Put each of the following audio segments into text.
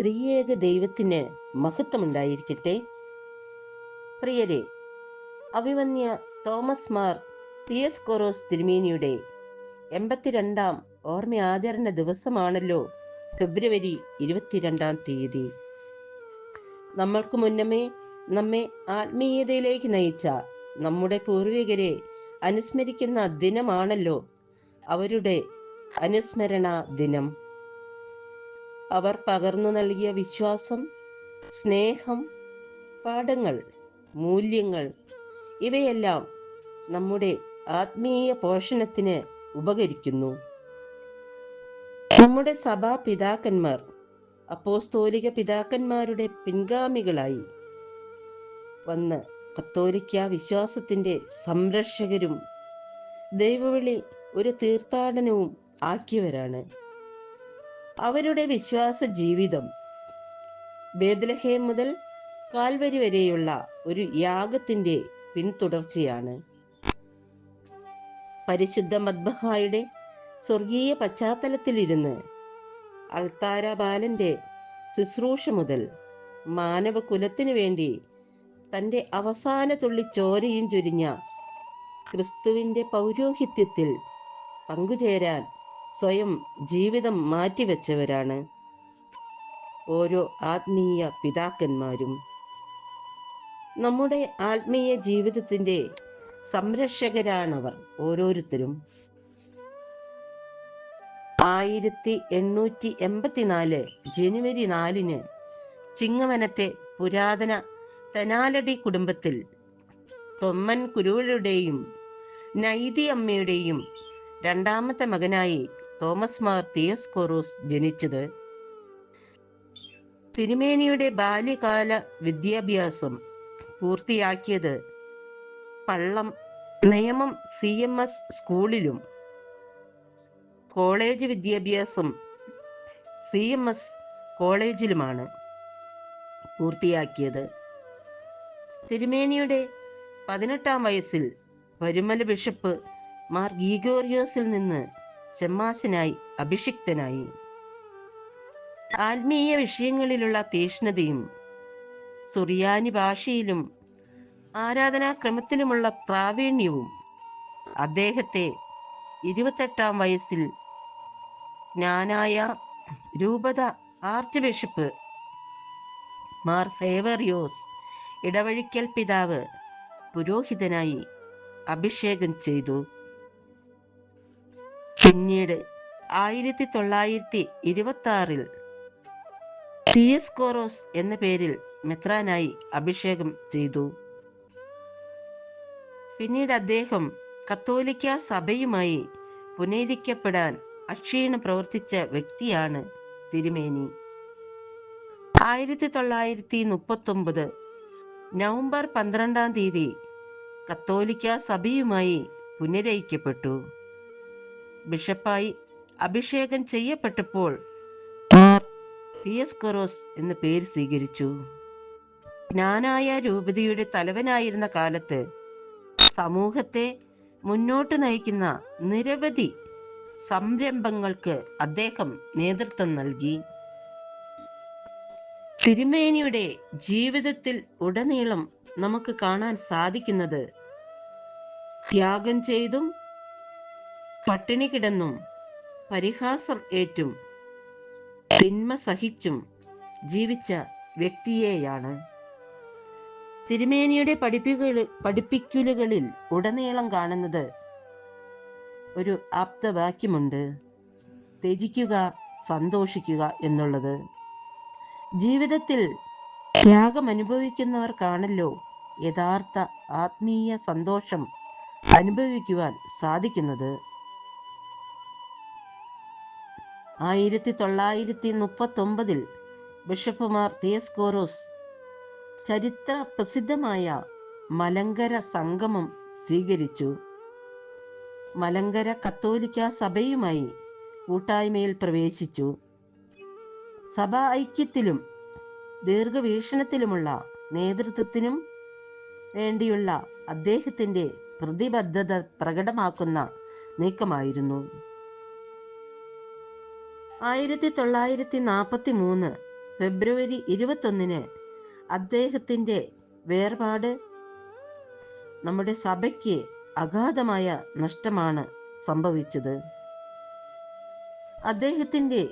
ത്രിയേക ദൈവത്തിന് മഹത്വമുണ്ടായിരിക്കട്ടെ? പ്രിയരെ അഭിമന്യ തോമസ് മാർ തിയസ്കോറോസ് തിരുമേനിയുടെ എൺപത്തിരണ്ടാം ഓർമ്മ ആചരണ ദിവസമാണല്ലോ ഫെബ്രുവരി ഇരുപത്തിരണ്ടാം തീയതി. നമ്മൾക്ക് മുന്നമേ നമ്മെ ആത്മീയതയിലേക്ക് നയിച്ച നമ്മുടെ പൂർവികരെ അനുസ്മരിക്കുന്ന ദിനമാണല്ലോ അവരുടെ അനുസ്മരണ ദിനം. അവർ പകർന്നു നൽകിയ വിശ്വാസം സ്നേഹം പാഠങ്ങൾ മൂല്യങ്ങൾ ഇവയെല്ലാം നമ്മുടെ ആത്മീയ പോഷണത്തിന് ഉപകരിക്കുന്നു. നമ്മുടെ സഭാ പിതാക്കന്മാർ അപ്പോസ്തോലിക പിതാക്കന്മാരുടെ പിൻഗാമികളായി വന്ന് കത്തോലിക്ക വിശ്വാസത്തിന്റെ സംരക്ഷകരും ദൈവവിളി ഒരു തീർത്ഥാടനവും ആക്കിയവരാണ്. അവരുടെ വിശ്വാസ ജീവിതം. ബേദ്ലഹേം മുതൽ കാൽവരി വരെയുള്ള ഒരു യാഗത്തിന്റെ പിന്തുടർച്ചയാണ് പരിശുദ്ധ മദ്ബഹായുടെ സ്വർഗീയ പശ്ചാത്തലത്തിലിരുന്ന് അൽത്താര ബാലന്റെ ശുശ്രൂഷ മുതൽ മാനവകുലത്തിനു വേണ്ടി തന്റെ അവസാന തുള്ളി ചോരയും ചുരിഞ്ഞ ക്രിസ്തുവിന്റെ പൗരോഹിത്യത്തിൽ പങ്കുചേരാൻ സ്വയം ജീവിതം മാറ്റിവെച്ചവരാണ് ഓരോ ആത്മീയ പിതാക്കന്മാരും. നമ്മുടെ ആത്മീയ ജീവിതത്തിന്റെ സംരക്ഷകരാണവർ ഓരോരുത്തരും. ആയിരത്തി എണ്ണൂറ്റി എൺപത്തിനാല് ജനുവരി നാലിന് ചിങ്ങവനത്തെ പുരാതന തനാലടി കുടുംബത്തിൽ തൊമ്മൻ കുരുവളുടെയും നൈതി അമ്മയുടെയും രണ്ടാമത്തെ മകനായി തോമസ് മാർ തിയസ്കൊറൂസ് ജനിച്ചത് തിരുമേനിയുടെ ബാല്യകാല വിദ്യാഭ്യാസം പൂർത്തിയാക്കിയത് പള്ളം നിയമം സി എം എസ് സ്കൂളിലും. കോളേജ് വിദ്യാഭ്യാസം സി എം എസ് കോളേജിലുമാണ് പൂർത്തിയാക്കിയത്. തിരുമേനിയുടെ പതിനെട്ടാം വയസ്സിൽ പരുമല ബിഷപ്പ് മാർ ഗീഗോറിയോസിൽ നിന്ന് ചെമ്മാശനായി അഭിഷിക്തനായി. ആത്മീയ വിഷയങ്ങളിലുള്ള തീഷ്ണതയും സുറിയാനി ഭാഷയിലും ആരാധനാക്രമത്തിലുമുള്ള പ്രാവീണ്യവും അദ്ദേഹത്തെ ഇരുപത്തെട്ടാം വയസ്സിൽ ജ്ഞാനായ രൂപത ആർച്ച് ബിഷപ്പ് മാർ സേവറിയോസ് ഇടവഴിക്കൽ പിതാവ് പുരോഹിതനായി അഭിഷേകം ചെയ്തു. പിന്നീട് ആയിരത്തി തൊള്ളായിരത്തി ഇരുപത്തി ആറിൽ തിയസ്കോറോസ് എന്ന പേരിൽ മെത്രാനായി അഭിഷേകം ചെയ്തു. പിന്നീട് അദ്ദേഹം കത്തോലിക്ക സഭയുമായി പുനരിക്കപ്പെടാൻ അക്ഷീണ പ്രവർത്തിച്ച വ്യക്തിയാണ് തിരുമേനി. ആയിരത്തി തൊള്ളായിരത്തി മുപ്പത്തൊമ്പത് നവംബർ പന്ത്രണ്ടാം തീയതി കത്തോലിക്ക സഭയുമായി പുനരയിക്കപ്പെട്ടു. ബിഷപ്പായി അഭിഷേകം ചെയ്യപ്പെട്ടപ്പോൾ തിയസ്കൊറോസ് എന്ന പേര് സ്വീകരിച്ചു. ജ്ഞാനായ രൂപതയുടെ തലവനായിരുന്ന കാലത്ത് സമൂഹത്തെ മുന്നോട്ട് നയിക്കുന്ന നിരവധി സംരംഭങ്ങൾക്ക് അദ്ദേഹം നേതൃത്വം നൽകി. തിരുമേനിയുടെ ജീവിതത്തിൽ ഉടനീളം നമുക്ക് കാണാൻ സാധിക്കുന്നത് ത്യാഗം ചെയ്തും പട്ടിണി കിടന്നും പരിഹാസം ഏറ്റും തിന്മ സഹിച്ചും ജീവിച്ച വ്യക്തിയെയാണ്. തിരുമേനിയുടെ പഠിപ്പിക പഠിപ്പിക്കലുകളിൽ ഉടനീളം കാണുന്നത് ഒരു ആപ്തവാക്യമുണ്ട് ത്യജിക്കുക സന്തോഷിക്കുക എന്നുള്ളത്. ജീവിതത്തിൽ ത്യാഗം അനുഭവിക്കുന്നവർക്കാണല്ലോ യഥാർത്ഥ ആത്മീയ സന്തോഷം അനുഭവിക്കുവാൻ സാധിക്കുന്നത്. ആയിരത്തി തൊള്ളായിരത്തി മുപ്പത്തൊമ്പതിൽ ബിഷപ്പുമാർ തിയസ്കോറോസ് ചരിത്ര പ്രസിദ്ധമായ മലങ്കര സംഗമം സ്വീകരിച്ചു. മലങ്കര കത്തോലിക്ക സഭയുമായി കൂട്ടായ്മയിൽ പ്രവേശിച്ചു. സഭാ ഐക്യത്തിലും ദീർഘവീക്ഷണത്തിലുമുള്ള നേതൃത്വത്തിനും വേണ്ടിയുള്ള അദ്ദേഹത്തിന്റെ പ്രതിബദ്ധത പ്രകടമാക്കുന്ന നീക്കമായിരുന്നു. ആയിരത്തി തൊള്ളായിരത്തി നാൽപ്പത്തി മൂന്ന് ഫെബ്രുവരി ഇരുപത്തൊന്നിന് അദ്ദേഹത്തിന്റെ വേർപാട് നമ്മുടെ സഭയ്ക്ക് അഗാധമായ നഷ്ടമാണ് സംഭവിച്ചത്. അദ്ദേഹത്തിന്റെ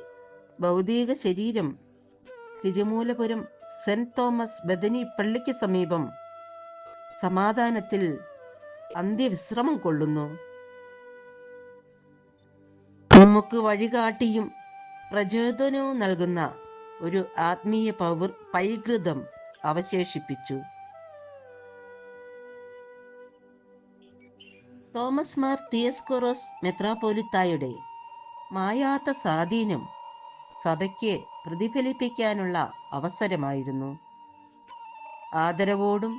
ഭൗതിക ശരീരം തിരുമൂലപുരം സെന്റ് തോമസ് ബദനി പള്ളിക്ക് സമീപം സമാധാനത്തിൽ അന്ത്യവിശ്രമം കൊള്ളുന്നു. നമുക്ക് വഴികാട്ടിയും പ്രചോദനവും നൽകുന്ന ഒരു ആത്മീയ പൗർ പൈകൃതം അവശേഷിപ്പിച്ചു. തോമസ് മാർ തിയസ്കൊറോസ് മെത്രാപോലിത്തായുടെ മായാത്ത സ്വാധീനം സഭയ്ക്ക് പ്രതിഫലിപ്പിക്കാനുള്ള അവസരമായിരുന്നു. ആദരവോടും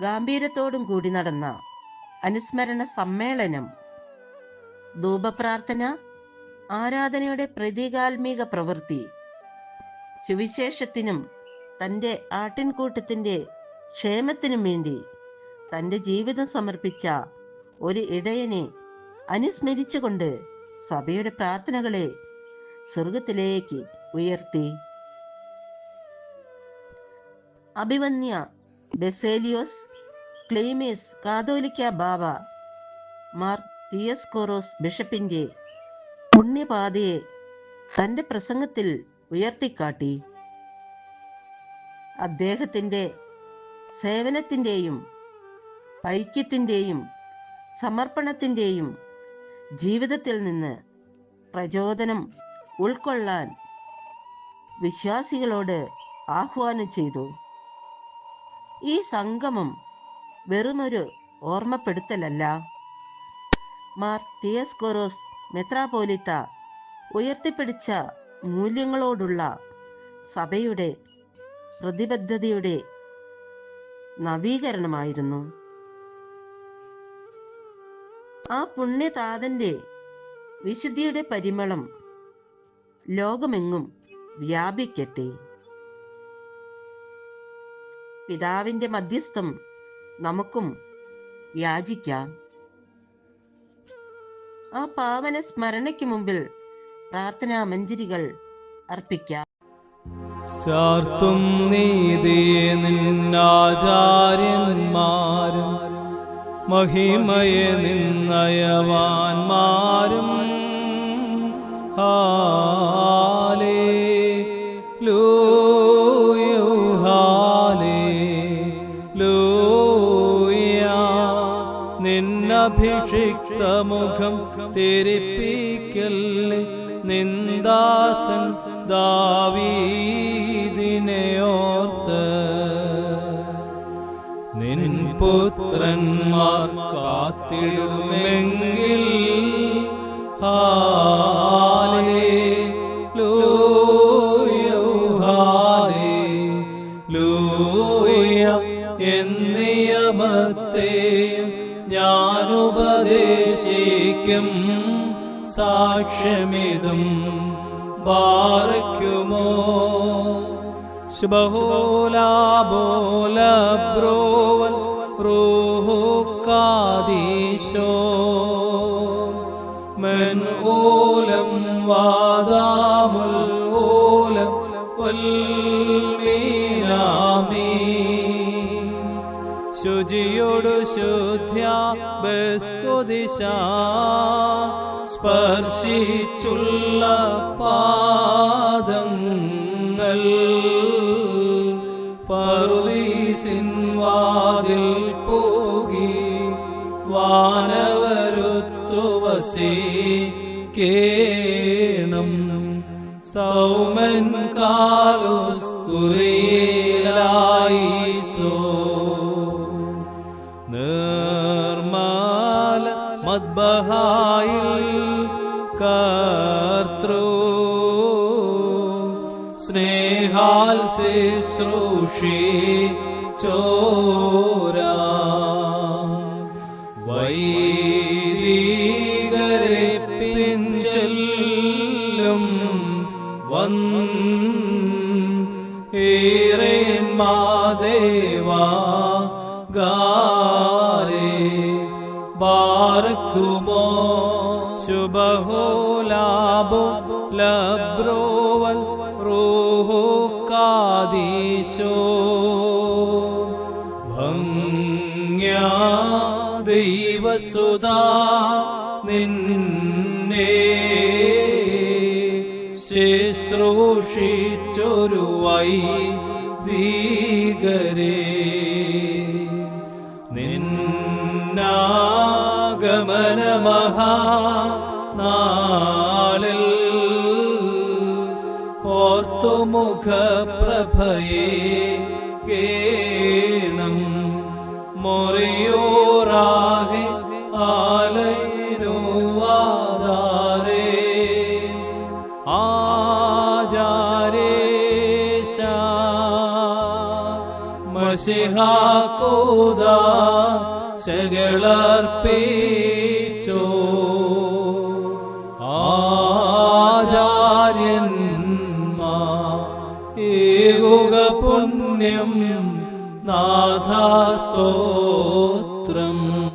ഗാംഭീര്യത്തോടും കൂടി നടന്ന അനുസ്മരണ സമ്മേളനം ധൂപപ്രാർത്ഥന ആരാധനയുടെ പ്രതീകാത്മിക പ്രവൃത്തി. സുവിശേഷത്തിനും തന്റെ ആട്ടിൻകൂട്ടത്തിന്റെ ക്ഷേമത്തിനും വേണ്ടി തന്റെ ജീവിതം സമർപ്പിച്ച ഒരു ഇടയനെ അനുസ്മരിച്ചുകൊണ്ട് സഭയുടെ പ്രാർത്ഥനകളെ സ്വർഗത്തിലേക്ക് ഉയർത്തി. അഭിവന്യ ബെസേലിയോസ് ക്ലെയ്മേസ് കാതോലിക്ക ബാബ മാർ തിയസ്കോറോസ് ബിഷപ്പിന്റെ പുണ്യപാതയെ തന്റെ പ്രസംഗത്തിൽ ഉയർത്തിക്കാട്ടി. അദ്ദേഹത്തിന്റെ സേവനത്തിന്റെയും ഐക്യത്തിന്റെയും സമർപ്പണത്തിന്റെയും ജീവിതത്തിൽ നിന്ന് പ്രചോദനം ഉൾക്കൊള്ളാൻ വിശ്വാസികളോട് ആഹ്വാനം ചെയ്തു. ഈ സംഗമം വെറുമൊരു ഓർമ്മപ്പെടുത്തലല്ല. മാർ തിയസ്കോറോസ് മെത്രാപോലിത്ത ഉയർത്തിപ്പിടിച്ച മൂല്യങ്ങളോടുള്ള സഭയുടെ പ്രതിബദ്ധതയുടെ നവീകരണമായിരുന്നു. ആ പുണ്യതാതന്റെ വിശുദ്ധിയുടെ പരിമളം ലോകമെങ്ങും വ്യാപിക്കട്ടെ. പിതാവിന്റെ മധ്യസ്ഥം നമുക്കും യാചിക്കാം. ആ പാവന സ്മരണയ്ക്ക് മുമ്പിൽ പ്രാർത്ഥനാ മഞ്ജരികൾ അർപ്പിക്കാം. ചാർത്തും നീതിയെ നിന്നാചാര്യന്മാരും മഹിമയെ നിന്നയവാന്മാരും. ഹാലേ ലൂയോ ഹാലേ ലൂയ നിന്നഭിഷിക്ത മുഖം തിരിപ്പിക്കല്ലേ നിന്ദാസൻ ദാവീദിനെ ഓർത്ത് നിൻ പുത്രന്മാർ കാത്തിടുമെങ്കിൽ ഹാലേ ലൂയോ ഹാലേ ലൂയ എന്നിയമത്തെയും ഞാൻ ഉപദേശിക്കും സാക്ഷ്യമിതും ബാറയ്ക്കുമോ? ശുഭഹോലാബോല ബ്രോവൽ റൂഹു കാദീശോ من ശുചിയോടു ശുദ്ധ്യ ബസ്കുദിശ സ്പർശിച്ചുള്ള പാദങ്ങൾ പറുദീസിൻ വാതിൽ പോകി. വാനവരുത്തുവസി കേണം. സൗമൻ കാലുസ്കുരേലായിസോ മദ്ബഹായിൽ കർത്തൃ. സ്നേഹാൽ ശുശ്രൂഷി ചോരാ. വൈദീകരെ പിഞ്ചെല്ലും വൻ ഏറെ മാദേവാ ഗാരേ ബാർക്കുമോ ശുഭഹോ ലാഭോ ലബ്രോവൽ റൂഹോ കാദീശോ ഭംഗ്യാ ദൈവസുതാ നിന്നെ ശുശ്രൂഷിച്ചൊരു വൈ നിന്നാഗമനമഹാ നാളിൽ ഓർത്തുമുഖപ്രഭയെ കേണം മൊറിയോറാകെ ആലൈനുവാദാരേ ആചാരേശ മഷിഹാക്കോദ ശകളർപ്പിച്ചോ നാഥാസ്തോത്രം